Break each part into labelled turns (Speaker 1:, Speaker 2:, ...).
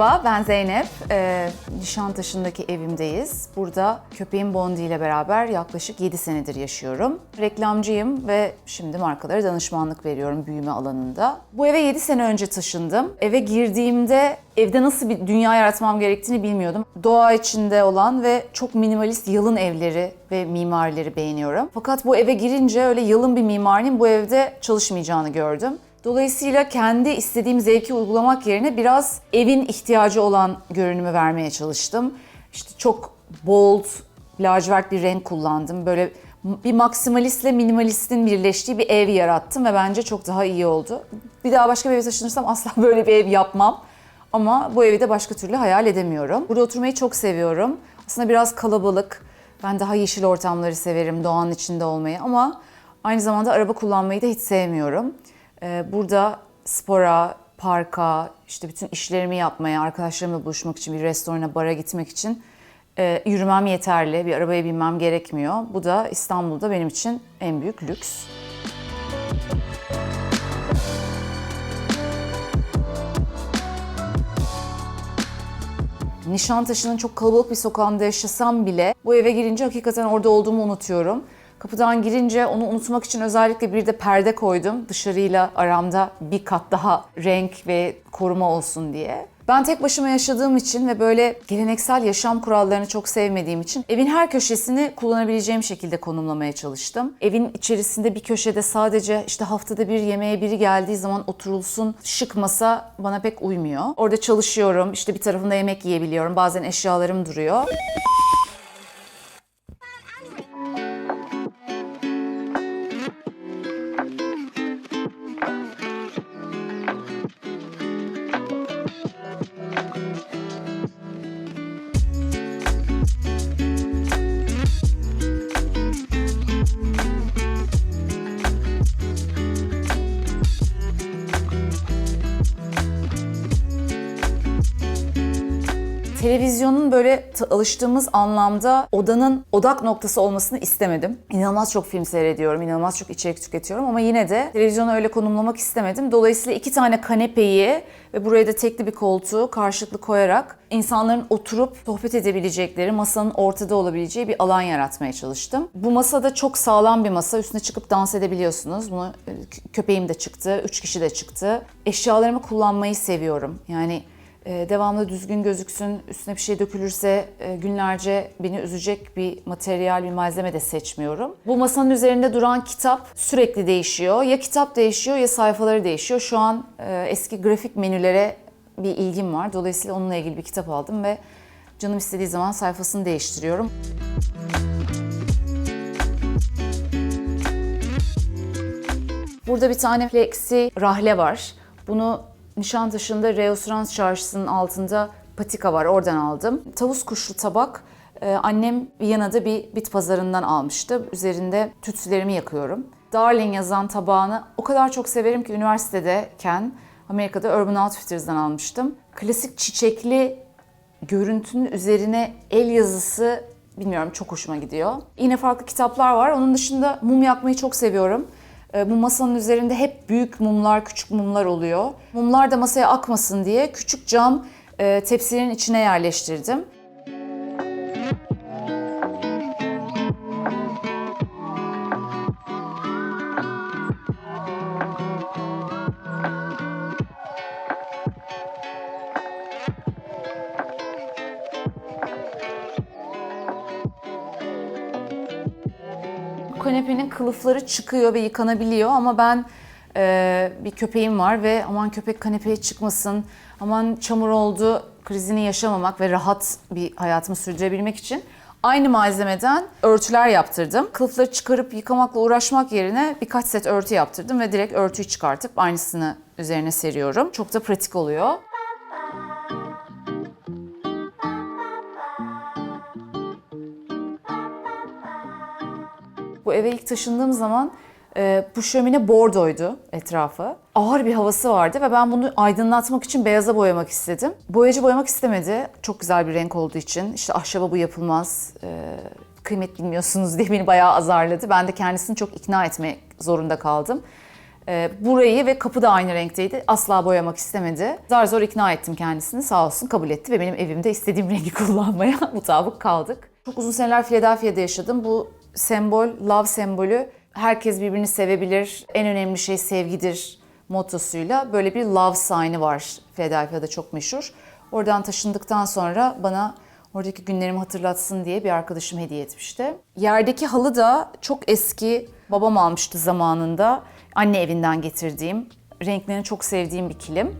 Speaker 1: Merhaba, ben Zeynep. Ee, Nişantaşı'ndaki evimdeyiz. Burada köpeğim Bondi ile beraber yaklaşık 7 senedir yaşıyorum. Reklamcıyım ve şimdi markalara danışmanlık veriyorum büyüme alanında. Bu eve 7 sene önce taşındım. Eve girdiğimde evde nasıl bir dünya yaratmam gerektiğini bilmiyordum. Doğa içinde olan ve çok minimalist yalın evleri ve mimarileri beğeniyorum. Fakat bu eve girince öyle yalın bir mimarinin bu evde çalışmayacağını gördüm. Dolayısıyla kendi istediğim zevki uygulamak yerine biraz evin ihtiyacı olan görünümü vermeye çalıştım. İşte çok bold, lacivert bir renk kullandım. Böyle bir maksimalistle minimalistin birleştiği bir ev yarattım ve bence çok daha iyi oldu. Bir daha başka bir eve taşınırsam asla böyle bir ev yapmam. Ama bu evi de başka türlü hayal edemiyorum. Burada oturmayı çok seviyorum. Aslında biraz kalabalık. Ben daha yeşil ortamları severim, doğanın içinde olmayı ama aynı zamanda araba kullanmayı da hiç sevmiyorum. Ee, Burada spora, parka, işte bütün işlerimi yapmaya, arkadaşlarımla buluşmak için, bir restorana, bara gitmek için e, yürümem yeterli. Bir arabaya binmem gerekmiyor. Bu da İstanbul'da benim için en büyük lüks. Nişantaşı'nın çok kalabalık bir sokağında yaşasam bile bu eve girince hakikaten orada olduğumu unutuyorum. Kapıdan girince onu unutmak için özellikle bir de perde koydum. Dışarıyla aramda bir kat daha renk ve koruma olsun diye. Ben tek başıma yaşadığım için ve böyle geleneksel yaşam kurallarını çok sevmediğim için evin her köşesini kullanabileceğim şekilde konumlamaya çalıştım. Evin içerisinde bir köşede sadece işte haftada bir yemeğe biri geldiği zaman oturulsun şık masa bana pek uymuyor. Orada çalışıyorum, işte bir tarafında yemek yiyebiliyorum, bazen eşyalarım duruyor. Televizyonun böyle alıştığımız anlamda odanın odak noktası olmasını istemedim. İnanılmaz çok film seyrediyorum, inanılmaz çok içerik tüketiyorum ama yine de televizyonu öyle konumlamak istemedim. Dolayısıyla iki tane kanepeyi ve buraya da tekli bir koltuğu karşılıklı koyarak insanların oturup sohbet edebilecekleri, masanın ortada olabileceği bir alan yaratmaya çalıştım. Bu masada çok sağlam bir masa. Üstüne çıkıp dans edebiliyorsunuz. Bunu e, kö- köpeğim de çıktı, üç kişi de çıktı. Eşyalarımı kullanmayı seviyorum. Yani devamlı düzgün gözüksün, üstüne bir şey dökülürse e, günlerce beni üzecek bir materyal, bir malzeme de seçmiyorum. Bu masanın üzerinde duran kitap sürekli değişiyor. Ya kitap değişiyor ya sayfaları değişiyor. Şu an e, eski grafik menülere bir ilgim var. Dolayısıyla onunla ilgili bir kitap aldım ve canım istediği zaman sayfasını değiştiriyorum. Burada bir tane flexi rahle var. Bunu Nişantaşı'nda Reosrans Çarşısı'nın altında patika var. Oradan aldım. Tavus kuşlu tabak. Ee, annem Viyana'da bir bit pazarından almıştı. Üzerinde tütsülerimi yakıyorum. Darling yazan tabağını o kadar çok severim ki üniversitedeyken Amerika'da Urban Outfitters'dan almıştım. Klasik çiçekli görüntünün üzerine el yazısı bilmiyorum çok hoşuma gidiyor. Yine farklı kitaplar var. Onun dışında mum yakmayı çok seviyorum. Ee, Bu masanın üzerinde hep büyük mumlar, küçük mumlar oluyor. Mumlar da masaya akmasın diye küçük cam e, tepsilerin içine yerleştirdim. Kanepenin kılıfları çıkıyor ve yıkanabiliyor ama ben e, bir köpeğim var ve aman köpek kanepeye çıkmasın, aman çamur oldu krizini yaşamamak ve rahat bir hayatımı sürdürebilmek için aynı malzemeden örtüler yaptırdım. Kılıfları çıkarıp yıkamakla uğraşmak yerine birkaç set örtü yaptırdım ve direkt örtüyü çıkartıp aynısını üzerine seriyorum. Çok da pratik oluyor. Eve ilk taşındığım zaman e, bu şömine bordoydu etrafı. Ağır bir havası vardı ve ben bunu aydınlatmak için beyaza boyamak istedim. Boyacı boyamak istemedi. Çok güzel bir renk olduğu için. İşte ahşaba bu yapılmaz, e, kıymet bilmiyorsunuz diye beni bayağı azarladı. Ben de kendisini çok ikna etmek zorunda kaldım. Ee, burayı ve kapı da aynı renkteydi. Asla boyamak istemedi. Zar zor ikna ettim kendisini. Sağ olsun kabul etti ve benim evimde istediğim rengi kullanmaya mutabık kaldık. Çok uzun seneler Philadelphia'da yaşadım. Bu sembol, love sembolü herkes birbirini sevebilir. En önemli şey sevgidir mottosuyla böyle bir love sign'ı var. Philadelphia'da çok meşhur. Oradan taşındıktan sonra bana oradaki günlerimi hatırlatsın diye bir arkadaşım hediye etmişti. Yerdeki halı da çok eski. Babam almıştı zamanında. Anne evinden getirdiğim, renklerini çok sevdiğim bir kilim.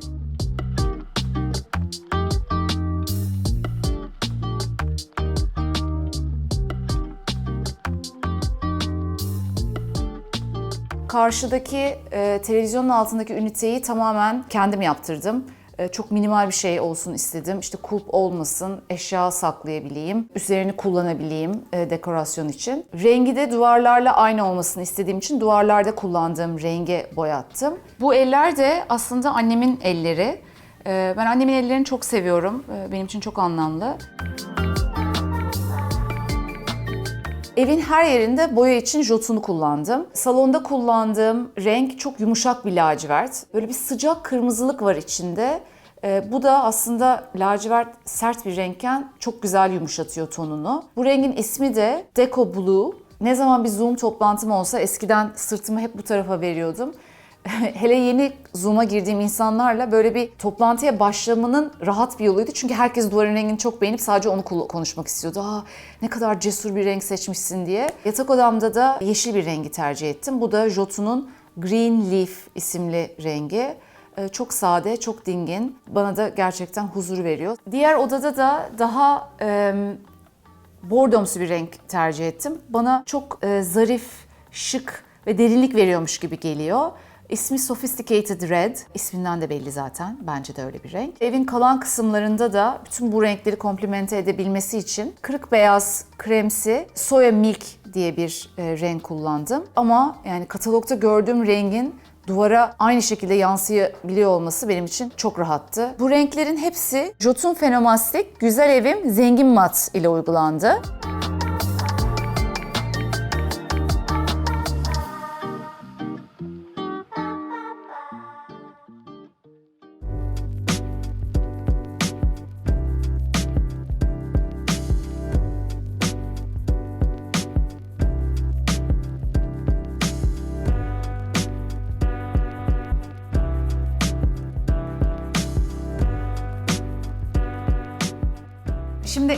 Speaker 1: Karşıdaki e, televizyonun altındaki üniteyi tamamen kendim yaptırdım. E, çok minimal bir şey olsun istedim. İşte kulp olmasın, eşya saklayabileyim, üzerini kullanabileyim e, dekorasyon için. Rengi de duvarlarla aynı olmasını istediğim için duvarlarda kullandığım renge boyattım. Bu eller de aslında annemin elleri. E, ben annemin ellerini çok seviyorum. E, benim için çok anlamlı. Evin her yerinde boya için jotunu kullandım. Salonda kullandığım renk çok yumuşak bir lacivert. Böyle bir sıcak kırmızılık var içinde. Ee, bu da aslında lacivert sert bir renkken çok güzel yumuşatıyor tonunu. Bu rengin ismi de Deco Blue. Ne zaman bir Zoom toplantım olsa eskiden sırtımı hep bu tarafa veriyordum. Hele yeni Zoom'a girdiğim insanlarla böyle bir toplantıya başlamanın rahat bir yoluydu. Çünkü herkes duvarın rengini çok beğenip sadece onu konuşmak istiyordu. Aa ne kadar cesur bir renk seçmişsin diye. Yatak odamda da yeşil bir rengi tercih ettim. Bu da Jotun'un Green Leaf isimli rengi. Ee, Çok sade, çok dingin. Bana da gerçekten huzur veriyor. Diğer odada da daha em, bordomsu bir renk tercih ettim. Bana çok e, zarif, şık ve derinlik veriyormuş gibi geliyor. İsmi Sophisticated Red. İsminden de belli zaten. Bence de öyle bir renk. Evin kalan kısımlarında da bütün bu renkleri komplemente edebilmesi için kırık beyaz, kremsi, soya milk diye bir e, renk kullandım. Ama yani katalogda gördüğüm rengin duvara aynı şekilde yansıyabiliyor olması benim için çok rahattı. Bu renklerin hepsi Jotun Phenomastic Güzel Evim Zengin Mat ile uygulandı.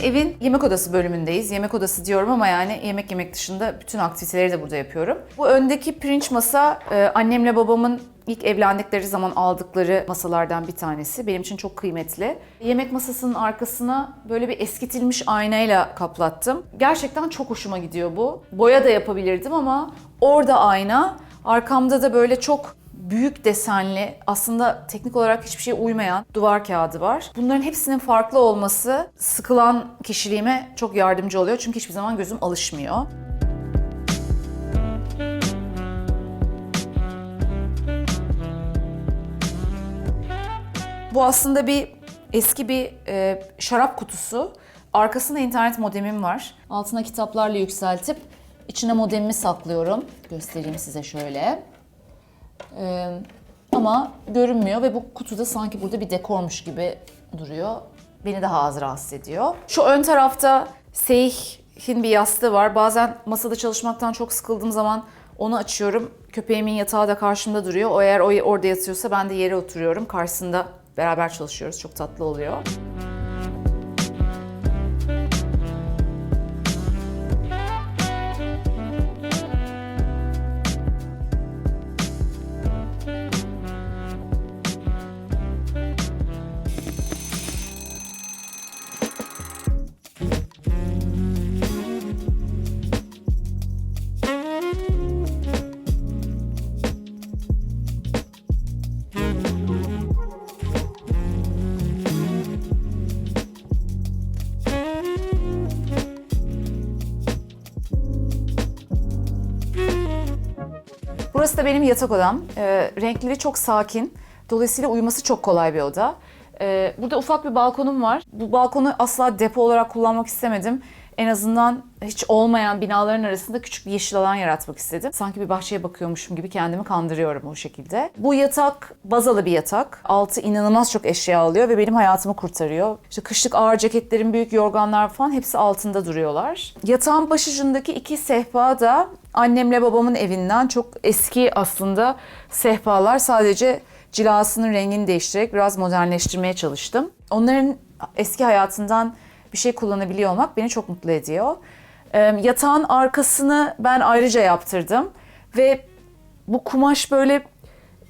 Speaker 1: Evin yemek odası bölümündeyiz. Yemek odası diyorum ama yani yemek yemek dışında bütün aktiviteleri de burada yapıyorum. Bu öndeki pirinç masa e, annemle babamın ilk evlendikleri zaman aldıkları masalardan bir tanesi. Benim için çok kıymetli. Yemek masasının arkasına böyle bir eskitilmiş aynayla kaplattım. Gerçekten çok hoşuma gidiyor bu. Boya da yapabilirdim ama orada ayna, arkamda da böyle çok büyük desenli, aslında teknik olarak hiçbir şeye uymayan duvar kağıdı var. Bunların hepsinin farklı olması sıkılan kişiliğime çok yardımcı oluyor. Çünkü hiçbir zaman gözüm alışmıyor. Bu aslında bir eski bir e, şarap kutusu. Arkasında internet modemim var. Altına kitaplarla yükseltip içine modemimi saklıyorum. Göstereyim size şöyle. Ee, ama görünmüyor ve bu kutuda sanki burada bir dekormuş gibi duruyor. Beni daha az rahatsız ediyor. Şu ön tarafta Seyh'in bir yastığı var. Bazen masada çalışmaktan çok sıkıldığım zaman onu açıyorum. Köpeğimin yatağı da karşımda duruyor. O eğer o orada yatıyorsa ben de yere oturuyorum. Karşısında beraber çalışıyoruz. Çok tatlı oluyor. Burası da benim yatak odam. Ee, renkleri çok sakin. Dolayısıyla uyuması çok kolay bir oda. Ee, burada ufak bir balkonum var. Bu balkonu asla depo olarak kullanmak istemedim. En azından hiç olmayan binaların arasında küçük bir yeşil alan yaratmak istedim. Sanki bir bahçeye bakıyormuşum gibi kendimi kandırıyorum o şekilde. Bu yatak bazalı bir yatak. Altı inanılmaz çok eşya alıyor ve benim hayatımı kurtarıyor. İşte kışlık ağır ceketlerim, büyük yorganlar falan hepsi altında duruyorlar. Yatağın başucundaki iki sehpa da annemle babamın evinden çok eski aslında sehpalar. Sadece cilasının rengini değiştirerek biraz modernleştirmeye çalıştım. Onların eski hayatından bir şey kullanabiliyor olmak beni çok mutlu ediyor. Yatağın arkasını ben ayrıca yaptırdım ve bu kumaş böyle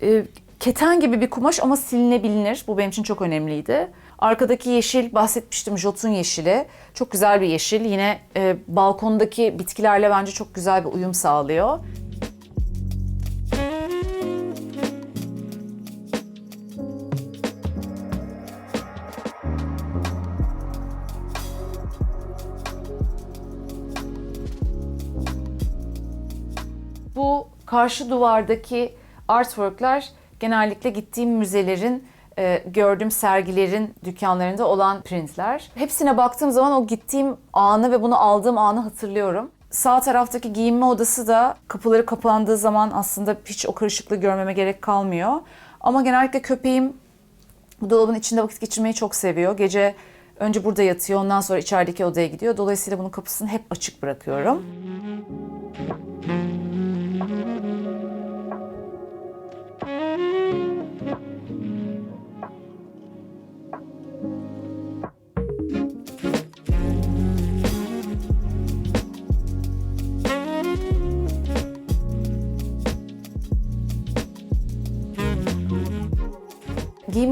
Speaker 1: e, keten gibi bir kumaş ama silinebilir. Bu benim için çok önemliydi. Arkadaki yeşil bahsetmiştim jotun yeşili. Çok güzel bir yeşil. Yine e, balkondaki bitkilerle bence çok güzel bir uyum sağlıyor. Bu karşı duvardaki artworkler genellikle gittiğim müzelerin, e, gördüğüm sergilerin dükkanlarında olan printler. Hepsine baktığım zaman o gittiğim anı ve bunu aldığım anı hatırlıyorum. Sağ taraftaki giyinme odası da kapıları kapandığı zaman aslında hiç o karışıklığı görmeme gerek kalmıyor. Ama genellikle köpeğim bu dolabın içinde vakit geçirmeyi çok seviyor. Gece önce burada yatıyor, ondan sonra içerideki odaya gidiyor. Dolayısıyla bunun kapısını hep açık bırakıyorum. Giyinme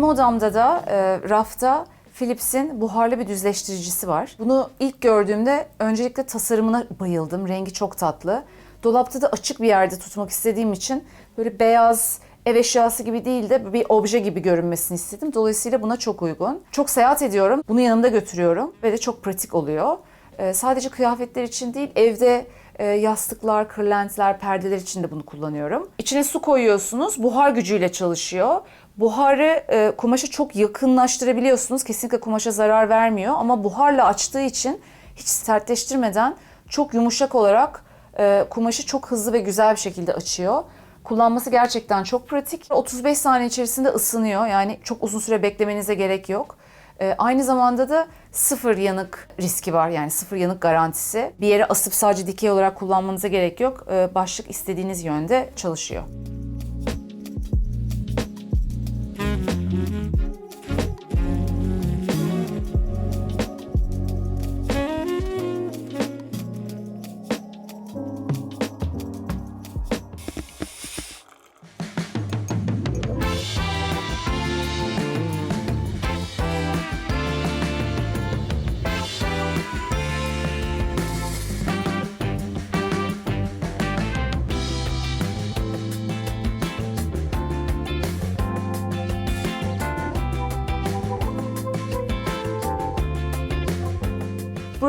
Speaker 1: odamda da e, rafta Philips'in buharlı bir düzleştiricisi var. Bunu ilk gördüğümde öncelikle tasarımına bayıldım. Rengi çok tatlı. Dolapta da açık bir yerde tutmak istediğim için böyle beyaz ev eşyası gibi değil de bir obje gibi görünmesini istedim. Dolayısıyla buna çok uygun. Çok seyahat ediyorum. Bunu yanımda götürüyorum ve de çok pratik oluyor. E, sadece kıyafetler için değil, evde e, yastıklar, kırlentler, perdeler için de bunu kullanıyorum. İçine su koyuyorsunuz, buhar gücüyle çalışıyor. Buharı e, kumaşa çok yakınlaştırabiliyorsunuz. Kesinlikle kumaşa zarar vermiyor ama buharla açtığı için hiç sertleştirmeden çok yumuşak olarak e, kumaşı çok hızlı ve güzel bir şekilde açıyor. Kullanması gerçekten çok pratik. 35 saniye içerisinde ısınıyor. Yani çok uzun süre beklemenize gerek yok. E, aynı zamanda da sıfır yanık riski var. Yani sıfır yanık garantisi. Bir yere asıp sadece dikey olarak kullanmanıza gerek yok. E, başlık istediğiniz yönde çalışıyor.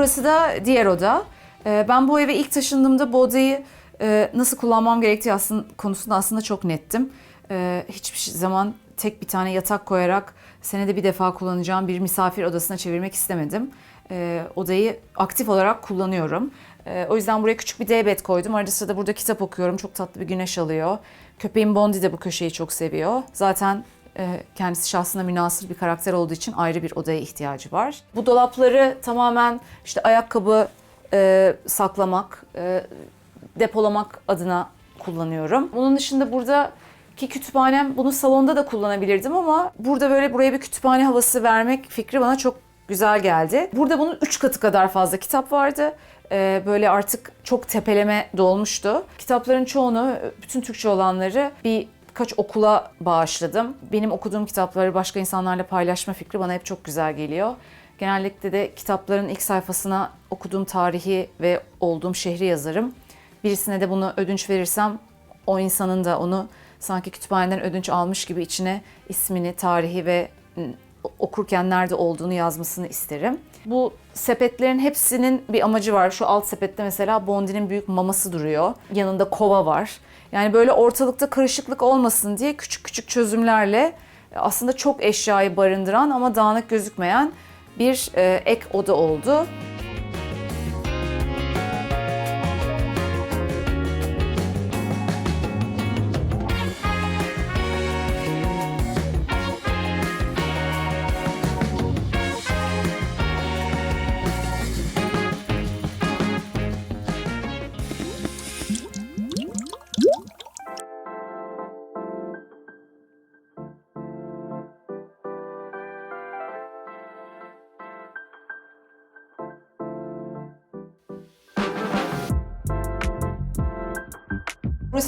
Speaker 1: Burası da diğer oda. Ee, Ben bu eve ilk taşındığımda bu odayı e, nasıl kullanmam gerektiği aslında, konusunda aslında çok nettim. Ee, Hiçbir zaman tek bir tane yatak koyarak senede bir defa kullanacağım bir misafir odasına çevirmek istemedim. Ee, Odayı aktif olarak kullanıyorum. O yüzden buraya küçük bir daybed koydum. Arada sırada burada kitap okuyorum. Çok tatlı bir güneş alıyor. Köpeğim Bondi de bu köşeyi çok seviyor. Zaten kendisi şahsına münasır bir karakter olduğu için ayrı bir odaya ihtiyacı var. Bu dolapları tamamen işte ayakkabı e, saklamak, e, depolamak adına kullanıyorum. Bunun dışında burada ki kütüphanem bunu salonda da kullanabilirdim ama burada böyle buraya bir kütüphane havası vermek fikri bana çok güzel geldi. Burada bunun 3 katı kadar fazla kitap vardı. Ee, böyle artık çok tepeleme dolmuştu. Kitapların çoğunu, bütün Türkçe olanları bir birkaç okula bağışladım. Benim okuduğum kitapları başka insanlarla paylaşma fikri bana hep çok güzel geliyor. Genellikle de kitapların ilk sayfasına okuduğum tarihi ve olduğum şehri yazarım. Birisine de bunu ödünç verirsem o insanın da onu sanki kütüphaneden ödünç almış gibi içine ismini, tarihi ve okurken nerede olduğunu yazmasını isterim. Bu sepetlerin hepsinin bir amacı var. Şu alt sepette mesela Bondi'nin büyük maması duruyor. Yanında kova var. Yani böyle ortalıkta karışıklık olmasın diye küçük küçük çözümlerle aslında çok eşyayı barındıran ama dağınık gözükmeyen bir e, ek oda oldu.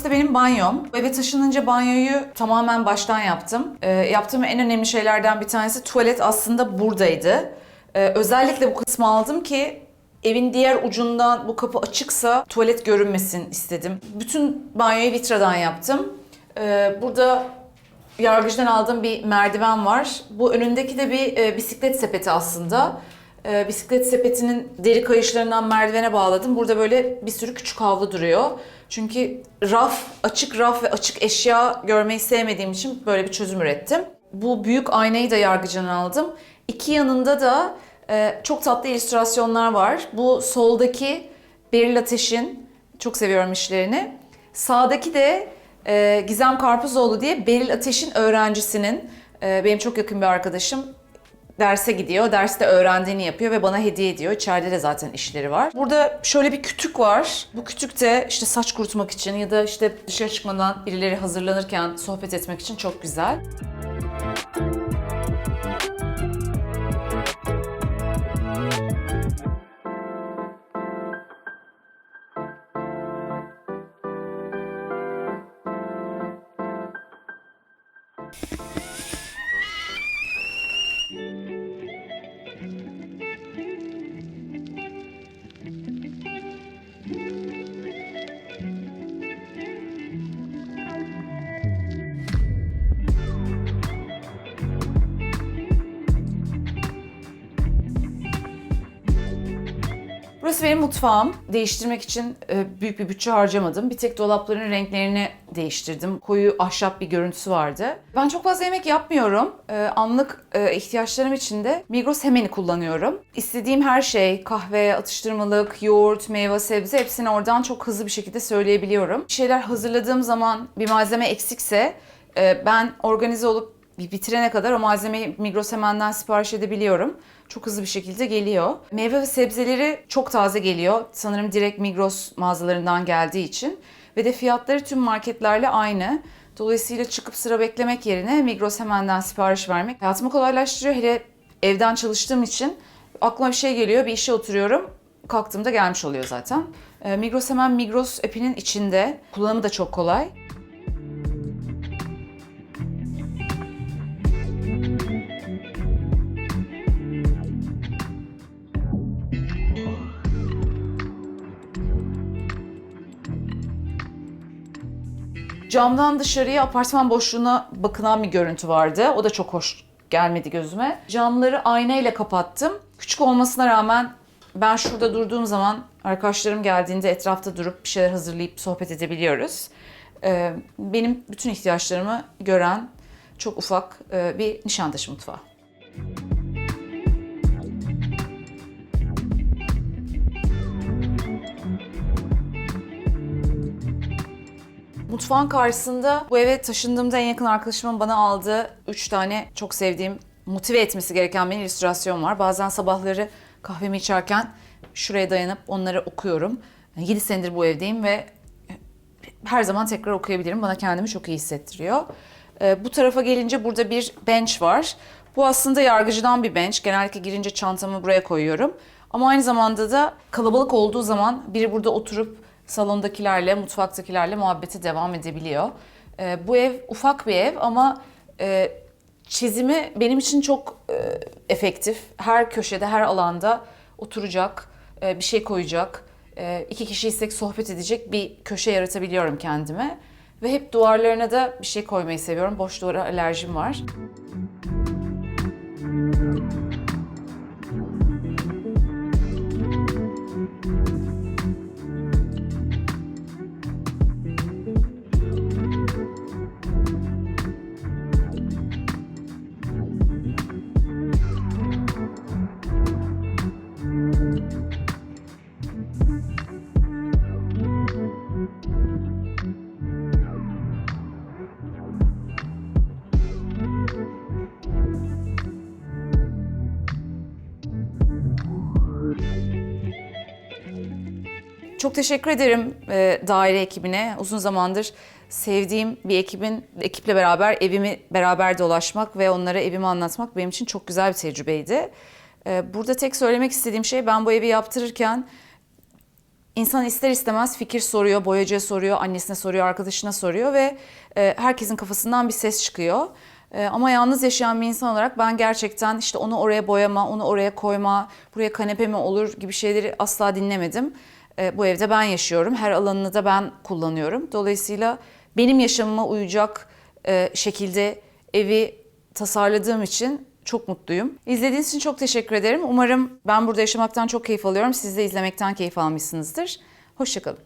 Speaker 1: Burası da benim banyom. Eve taşınınca banyoyu tamamen baştan yaptım. Ee, yaptığım en önemli şeylerden bir tanesi tuvalet aslında buradaydı. Ee, özellikle bu kısmı aldım ki evin diğer ucundan bu kapı açıksa tuvalet görünmesin istedim. Bütün banyoyu vitradan yaptım. Ee, burada yargıçtan aldığım bir merdiven var. Bu önündeki de bir e, bisiklet sepeti aslında. E, bisiklet sepetinin deri kayışlarından merdivene bağladım. Burada böyle bir sürü küçük havlu duruyor. Çünkü raf, açık raf ve açık eşya görmeyi sevmediğim için böyle bir çözüm ürettim. Bu büyük aynayı da yargıcından aldım. İki yanında da e, çok tatlı illüstrasyonlar var. Bu soldaki Beril Ateş'in, çok seviyorum işlerini. Sağdaki de e, Gizem Karpuzoğlu diye Beril Ateş'in öğrencisinin, e, benim çok yakın bir arkadaşım, derse gidiyor. Derste öğrendiğini yapıyor ve bana hediye ediyor. İçeride de zaten işleri var. Burada şöyle bir kütük var. Bu kütük de işte saç kurutmak için ya da işte dışarı çıkmadan birileri hazırlanırken sohbet etmek için çok güzel. Burası benim mutfağım. Değiştirmek için e, büyük bir bütçe harcamadım. Bir tek dolapların renklerini değiştirdim. Koyu ahşap bir görüntüsü vardı. Ben çok fazla yemek yapmıyorum. E, Anlık e, ihtiyaçlarım için de Migros Hemen'i kullanıyorum. İstediğim her şey, kahve, atıştırmalık, yoğurt, meyve, sebze hepsini oradan çok hızlı bir şekilde söyleyebiliyorum. Bir şeyler hazırladığım zaman bir malzeme eksikse ben organize olup bir bitirene kadar o malzemeyi Migros Hemen'den sipariş edebiliyorum. Çok hızlı bir şekilde geliyor. Meyve ve sebzeleri çok taze geliyor. Sanırım direkt Migros mağazalarından geldiği için. Ve de fiyatları tüm marketlerle aynı. Dolayısıyla çıkıp sıra beklemek yerine Migros Hemen'den sipariş vermek hayatımı kolaylaştırıyor. Hele evden çalıştığım için aklıma bir şey geliyor, bir işe oturuyorum. Kalktığımda gelmiş oluyor zaten. Ee, Migros Hemen Migros app'inin içinde. Kullanımı da çok kolay. Camdan dışarıya apartman boşluğuna bakılan bir görüntü vardı. O da çok hoş gelmedi gözüme. Camları aynayla kapattım. Küçük olmasına rağmen ben şurada durduğum zaman arkadaşlarım geldiğinde etrafta durup bir şeyler hazırlayıp sohbet edebiliyoruz. Ee, Benim bütün ihtiyaçlarımı gören çok ufak e, bir Nişantaşı mutfağı. Mutfağın karşısında bu eve taşındığımda en yakın arkadaşımın bana aldığı 3 tane çok sevdiğim, motive etmesi gereken bir illüstrasyon var. Bazen sabahları kahvemi içerken şuraya dayanıp onları okuyorum. 7 senedir bu evdeyim ve her zaman tekrar okuyabilirim. Bana kendimi çok iyi hissettiriyor. Ee, Bu tarafa gelince burada bir bench var. Bu aslında yargıcıdan bir bench. Genellikle girince çantamı buraya koyuyorum. Ama aynı zamanda da kalabalık olduğu zaman biri burada oturup salondakilerle, mutfaktakilerle muhabbeti devam edebiliyor. Ee, bu ev ufak bir ev ama e, çizimi benim için çok e, efektif. Her köşede, her alanda oturacak, e, bir şey koyacak, e, iki kişiysek sohbet edecek bir köşe yaratabiliyorum kendime. Ve hep duvarlarına da bir şey koymayı seviyorum. Boş duvara alerjim var. Teşekkür ederim e, daire ekibine. Uzun zamandır sevdiğim bir ekibin ekiple beraber evimi beraber dolaşmak ve onlara evimi anlatmak benim için çok güzel bir tecrübeydi. E, burada tek söylemek istediğim şey ben bu evi yaptırırken İnsan ister istemez fikir soruyor, boyacıya soruyor, annesine soruyor, arkadaşına soruyor ve e, herkesin kafasından bir ses çıkıyor. E, ama yalnız yaşayan bir insan olarak ben gerçekten işte onu oraya boyama, onu oraya koyma, buraya kanepe mi olur gibi şeyleri asla dinlemedim. E, bu evde ben yaşıyorum, her alanını da ben kullanıyorum. Dolayısıyla benim yaşamıma uyacak e, şekilde evi tasarladığım için çok mutluyum. İzlediğiniz için çok teşekkür ederim. Umarım ben burada yaşamaktan çok keyif alıyorum. Siz de izlemekten keyif almışsınızdır. Hoşçakalın.